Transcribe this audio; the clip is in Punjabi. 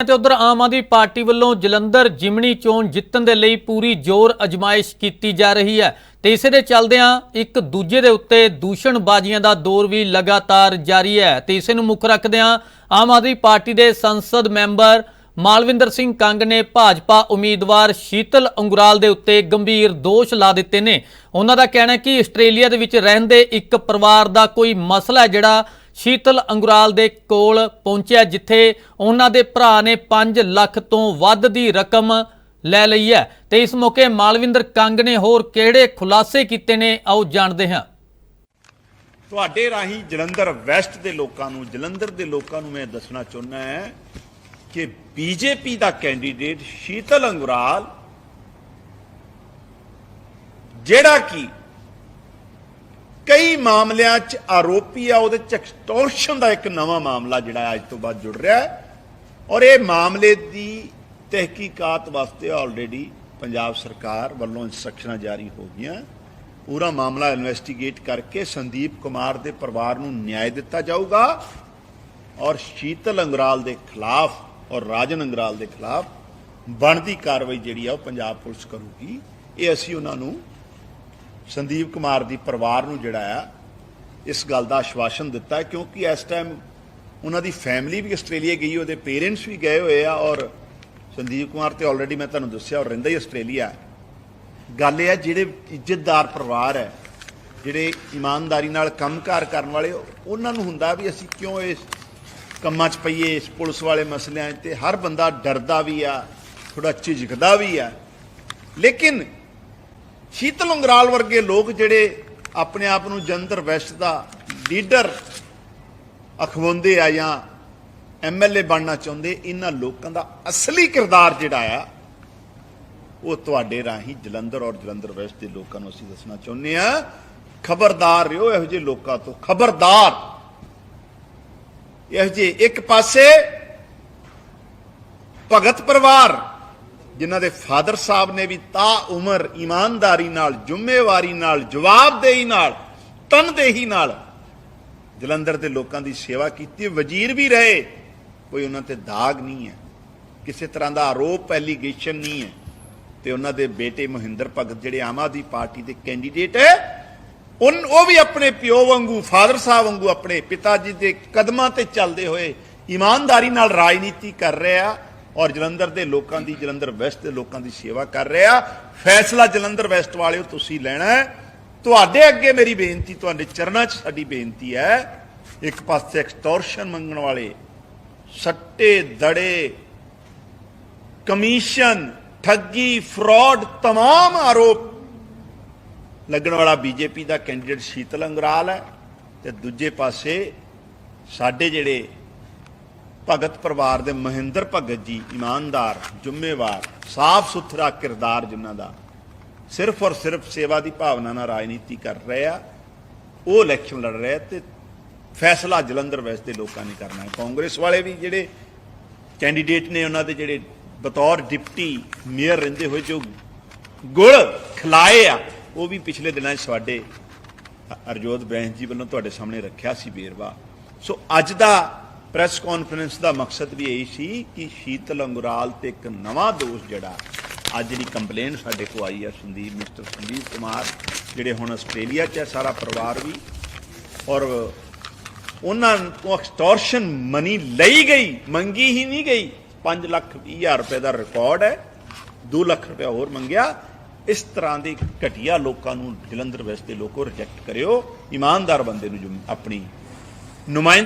ਤੇ ਉਧਰ ਆਮ ਆਦਮੀ ਪਾਰਟੀ ਵੱਲੋਂ ਜਲੰਧਰ ਜਿਮਣੀ ਚੋਣ ਜਿੱਤਣ ਦੇ ਲਈ ਪੂਰੀ ਜ਼ੋਰ ਅਜਮਾਇਸ਼ ਕੀਤੀ ਜਾ ਰਹੀ ਹੈ ਤੇ ਇਸੇ ਦੇ ਚੱਲਦਿਆਂ ਇੱਕ ਦੂਜੇ ਦੇ ਉੱਤੇ ਦੂਸ਼ਣਬਾਜ਼ੀਆਂ ਦਾ ਦੌਰ ਵੀ ਲਗਾਤਾਰ ਜਾਰੀ ਹੈ ਤੇ ਇਸੇ ਨੂੰ ਮੁੱਖ ਰੱਖਦਿਆਂ ਆਮ ਆਦਮੀ ਪਾਰਟੀ ਦੇ ਸੰਸਦ ਮੈਂਬਰ ਮਾਲਵਿੰਦਰ ਸਿੰਘ ਕੰਗ ਨੇ ਭਾਜਪਾ ਉਮੀਦਵਾਰ ਸ਼ੀਤਲ ਅੰਗੁਰਾਲ ਦੇ ਉੱਤੇ ਗੰਭੀਰ ਦੋਸ਼ ਲਾ ਦਿੱਤੇ ਨੇ। ਉਹਨਾਂ ਦਾ ਕਹਿਣਾ ਹੈ ਕਿ ਆਸਟ੍ਰੇਲੀਆ ਦੇ ਵਿੱਚ ਰਹਿੰਦੇ ਇੱਕ ਪਰਿਵਾਰ ਦਾ ਕੋਈ ਮਸਲਾ ਜਿਹੜਾ ਸ਼ੀਤਲ ਅੰਗੁਰਾਲ ਦੇ ਕੋਲ ਪਹੁੰਚਿਆ, ਜਿੱਥੇ ਉਹਨਾਂ ਦੇ ਭਰਾ ਨੇ 5 ਲੱਖ ਤੋਂ ਵੱਧ ਦੀ ਰਕਮ ਲੈ ਲਈ ਹੈ। ਤੇ ਇਸ ਮੌਕੇ ਮਾਲਵਿੰਦਰ ਕੰਗ ਨੇ ਹੋਰ ਕਿਹੜੇ ਖੁਲਾਸੇ ਕੀਤੇ ਨੇ, ਆਓ ਜਾਣਦੇ ਹਾਂ। ਤੁਹਾਡੇ ਰਾਹੀਂ ਜਲੰਧਰ ਵੈਸਟ ਦੇ ਲੋਕਾਂ ਨੂੰ, ਜਲੰਧਰ ਦੇ ਲੋਕਾਂ ਨੂੰ ਮੈਂ ਦੱਸਣਾ ਚਾਹੁੰਦਾ ਹੈ ਕਿ ਬੀਜੇਪੀ ਦਾ ਕੈਂਡੀਡੇਟ ਸ਼ੀਤਲ ਅੰਗੁਰਾਲ, ਜਿਹੜਾ ਕਿ ਕਈ ਮਾਮਲਿਆਂ 'ਚ ਆਰੋਪੀ ਆ, ਉਹਦੇ 'ਚ ਐਕਸਟੋਰਸ਼ਨ ਦਾ ਇੱਕ ਨਵਾਂ ਮਾਮਲਾ ਜਿਹੜਾ ਅੱਜ ਤੋਂ ਬਾਅਦ ਜੁੜ ਰਿਹਾ ਹੈ। ਔਰ ਇਹ ਮਾਮਲੇ ਦੀ ਤਹਿਕੀਕਾਤ ਵਾਸਤੇ ਆਲਰੇਡੀ ਪੰਜਾਬ ਸਰਕਾਰ ਵੱਲੋਂ ਇਨਸਟਰਕਸ਼ਨਾਂ ਜਾਰੀ ਹੋ ਗਈਆਂ। ਪੂਰਾ ਮਾਮਲਾ ਇਨਵੈਸਟੀਗੇਟ ਕਰਕੇ ਸੰਦੀਪ ਕੁਮਾਰ ਦੇ ਪਰਿਵਾਰ ਨੂੰ ਨਿਆਂ ਦਿੱਤਾ ਜਾਊਗਾ। ਔਰ ਸ਼ੀਤਲ ਅੰਗਰਾਲ ਦੇ ਖਿਲਾਫ ਔਰ ਰਾਜਨ ਅੰਗਰਾਲ ਦੇ ਖਿਲਾਫ ਬਣਦੀ ਕਾਰਵਾਈ ਜਿਹੜੀ ਆ, ਉਹ ਪੰਜਾਬ ਪੁਲਿਸ ਕਰੂਗੀ। ਇਹ ਅਸੀਂ ਉਹਨਾਂ ਨੂੰ ਸੰਦੀਪ ਕੁਮਾਰ ਦੀ ਪਰਿਵਾਰ ਨੂੰ ਜਿਹੜਾ ਆ, ਇਸ ਗੱਲ ਦਾ ਆਸ਼ਵਾਸਨ ਦਿੱਤਾ ਕਿਉਂਕਿ ਇਸ ਟਾਈਮ ਉਹਨਾਂ ਦੀ ਫੈਮਿਲੀ ਵੀ ਆਸਟ੍ਰੇਲੀਆ ਗਈ, ਉਹਦੇ ਪੇਰੈਂਟਸ ਵੀ ਗਏ ਹੋਏ ਆ ਔਰ ਸੰਦੀਪ ਕੁਮਾਰ ਤੇ ਆਲਰੇਡੀ ਮੈਂ ਤੁਹਾਨੂੰ ਦੱਸਿਆ ਔਰ ਰਹਿੰਦਾ ਹੀ ਆਸਟ੍ਰੇਲੀਆ ਗੱਲ ਇਹ ਹੈ, ਜਿਹੜੇ ਇੱਜ਼ਤਦਾਰ ਪਰਿਵਾਰ ਹੈ, ਜਿਹੜੇ ਇਮਾਨਦਾਰੀ ਨਾਲ ਕੰਮਕਾਰ ਕਰਨ ਵਾਲੇ, ਉਹਨਾਂ ਨੂੰ ਹੁੰਦਾ ਵੀ ਅਸੀਂ ਕਿਉਂ ਇਸ ਕੰਮਾਂ 'ਚ ਪਈਏ, ਇਸ ਪੁਲਿਸ ਵਾਲੇ ਮਸਲਿਆਂ 'ਚ, ਤੇ ਹਰ ਬੰਦਾ ਡਰਦਾ ਵੀ ਆ ਥੋੜਾ ਝਿਜਕਦਾ ਵੀ ਆ। ਲੇਕਿਨ ਸ਼ੀਤਲ ਉਂਗਰਾਲ ਵਰਗੇ ਲੋਕ ਜਿਹੜੇ ਆਪਣੇ ਆਪ ਨੂੰ ਜੰਤਰ ਵੈਸਟ ਦਾ ਲੀਡਰ ਅਖਵਾਉਂਦੇ ਆ ਜਾਂ ਐਮਐਲਏ ਬਣਨਾ ਚਾਹੁੰਦੇ, ਇਹਨਾਂ ਲੋਕਾਂ ਦਾ ਅਸਲੀ ਕਿਰਦਾਰ ਜਿਹੜਾ ਆ, ਉਹ ਤੁਹਾਡੇ ਰਾਹੀਂ ਜਲੰਧਰ ਔਰ ਜਲੰਧਰ ਵੈਸਟ ਦੇ ਲੋਕਾਂ ਨੂੰ ਅਸੀਂ ਦੱਸਣਾ ਚਾਹੁੰਦੇ ਆ ਖਬਰਦਾਰ ਰਿਓ, ਇਹੋ ਜਿਹੇ ਲੋਕਾਂ ਤੋਂ। ਖਬਰਦਾਰ! ਇਹੋ ਜਿਹੇ ਇੱਕ ਪਾਸੇ ਭਗਤ ਪਰਿਵਾਰ ਜਿਨ੍ਹਾਂ ਦੇ ਫਾਦਰ ਸਾਹਿਬ ਨੇ ਵੀ ਤਾ ਉਮਰ ਇਮਾਨਦਾਰੀ ਨਾਲ, ਜ਼ਿੰਮੇਵਾਰੀ ਨਾਲ, ਜਵਾਬਦੇਹੀ ਨਾਲ, ਤਨਦੇਹੀ ਨਾਲ ਜਲੰਧਰ ਦੇ ਲੋਕਾਂ ਦੀ ਸੇਵਾ ਕੀਤੀ ਵਜ਼ੀਰ ਵੀ ਰਹੇ, ਕੋਈ ਉਹਨਾਂ ਤੇ ਦਾਗ ਨਹੀਂ ਹੈ। ਕਿਸੇ ਤਰ੍ਹਾਂ ਦਾ ਆਰੋਪ ਐਲੀਗੇਸ਼ਨ ਨਹੀਂ ਹੈ। ਤੇ ਉਹਨਾਂ ਦੇ ਬੇਟੇ ਮਹਿੰਦਰ ਭਗਤ ਜਿਹੜੇ ਆਮ ਆਦਮੀ ਪਾਰਟੀ ਦੇ ਕੈਂਡੀਡੇਟ ਹੈ, ਉਨ, ਉਹ ਵੀ ਆਪਣੇ ਪਿਓ ਵਾਂਗੂ, ਫਾਦਰ ਸਾਹਿਬ ਵਾਂਗੂ ਆਪਣੇ ਪਿਤਾ ਜੀ ਦੇ ਕਦਮਾਂ ਤੇ ਚੱਲਦੇ ਹੋਏ ਇਮਾਨਦਾਰੀ ਨਾਲ ਰਾਜਨੀਤੀ ਕਰ ਰਹੇ। ਆ ਔਰ ਜਲੰਧਰ ਦੇ ਲੋਕਾਂ ਦੀ ਜਲੰਧਰ ਵੈਸਟ ਦੇ ਲੋਕਾਂ ਦੀ ਸੇਵਾ ਕਰ ਰਹੇ ਆ ਫੈਸਲਾ ਜਲੰਧਰ ਵੈਸਟ ਵਾਲਿਓ ਤੁਸੀਂ ਲੈਣਾ ਹੈ ਤੁਹਾਡੇ ਅੱਗੇ ਮੇਰੀ ਬੇਨਤੀ ਤੁਹਾਡੇ ਚਰਨਾਂ 'ਚ ਸਾਡੀ ਬੇਨਤੀ ਹੈ ਇੱਕ ਪਾਸੇ ਐਕਸਟੋਰਸ਼ਨ ਮੰਗਣ ਵਾਲੇ ਸੱਟੇ ਦੜੇ ਕਮਿਸ਼ਨ ਠੱਗੀ ਫਰਾਡ तमाम ਆਰੋਪ ਲੱਗਣ ਵਾਲਾ ਬੀਜੇਪੀ ਦਾ ਕੈਂਡੀਡੇਟ ਸ਼ੀਤਲ ਅੰਗਰਾਲ ਹੈ ਤੇ ਦੂਜੇ ਪਾਸੇ ਸਾਡੇ ਜਿਹੜੇ ਭਗਤ ਪਰਿਵਾਰ ਦੇ ਮਹਿੰਦਰ ਭਗਤ ਜੀ ਇਮਾਨਦਾਰ, ਜ਼ਿੰਮੇਵਾਰ ਸਾਫ਼ ਸੁਥਰਾ ਕਿਰਦਾਰ ਜਿਨ੍ਹਾਂ ਦਾ ਸਿਰਫ ਔਰ ਸਿਰਫ ਸੇਵਾ ਦੀ ਭਾਵਨਾ ਨਾਲ ਰਾਜਨੀਤੀ ਕਰ ਰਹੇ ਆ, ਉਹ ਇਲੈਕਸ਼ਨ ਲੜ ਰਹੇ ਆ ਤੇ ਫੈਸਲਾ ਜਲੰਧਰ ਵੈਸਟ ਦੇ ਲੋਕਾਂ ਨੇ ਕਰਨਾ ਹੈ। ਕਾਂਗਰਸ ਵਾਲੇ ਵੀ ਜਿਹੜੇ ਕੈਂਡੀਡੇਟ ਨੇ ਉਹਨਾਂ ਦੇ ਜਿਹੜੇ ਬਤੌਰ ਡਿਪਟੀ ਮੇਅਰ ਰਹਿੰਦੇ ਹੋਏ ਜੋ ਗੁੜ ਖਿਲਾਏ ਆ, ਉਹ ਵੀ ਪਿਛਲੇ ਦਿਨਾਂ 'ਚ ਸਾਡੇ ਅਰਜੋਤ ਬੈਂਸ ਜੀ ਵੱਲੋਂ ਤੁਹਾਡੇ ਸਾਹਮਣੇ ਰੱਖਿਆ ਸੀ ਬੇਰਵਾ ਸੋ ਅੱਜ ਦਾ ਪ੍ਰੈਸ ਕਾਨਫਰੰਸ ਦਾ ਮਕਸਦ ਵੀ ਇਹੀ ਸੀ ਕਿ ਸ਼ੀਤਲ ਅੰਗੁਰਾਲ ਤੇ ਇੱਕ ਨਵਾਂ ਦੋਸ਼ ਜਿਹੜਾ, ਅੱਜ ਦੀ ਕੰਪਲੇਨ ਸਾਡੇ ਕੋਲ ਆਈ ਹੈ ਸੰਦੀਪ, ਮਿਸਟਰ ਸੰਦੀਪ ਕੁਮਾਰ, ਜਿਹੜੇ ਹੁਣ ਆਸਟ੍ਰੇਲੀਆ 'ਚ ਹੈ ਸਾਰਾ ਪਰਿਵਾਰ ਵੀ। ਔਰ ਉਹਨਾਂ ਤੋਂ ਐਕਸਟੋਰਸ਼ਨ ਮਨੀ ਲਈ ਗਈ, ਮੰਗੀ ਹੀ ਨਹੀਂ ਗਈ। 5 ਲੱਖ 20 ਹਜ਼ਾਰ ਰੁਪਏ ਦਾ ਰਿਕਾਰਡ ਹੈ 2 ਲੱਖ ਰੁਪਏ ਹੋਰ ਮੰਗਿਆ। ਇਸ ਤਰ੍ਹਾਂ ਦੇ ਘਟੀਆ ਲੋਕਾਂ ਨੂੰ ਜਲੰਧਰ ਵੈਸਟ ਦੇ ਲੋਕੋ ਰਿਜੈਕਟ ਕਰਿਓ। ਇਮਾਨਦਾਰ ਬੰਦੇ ਨੂੰ ਆਪਣੀ ਨੁਮਾਇੰਦ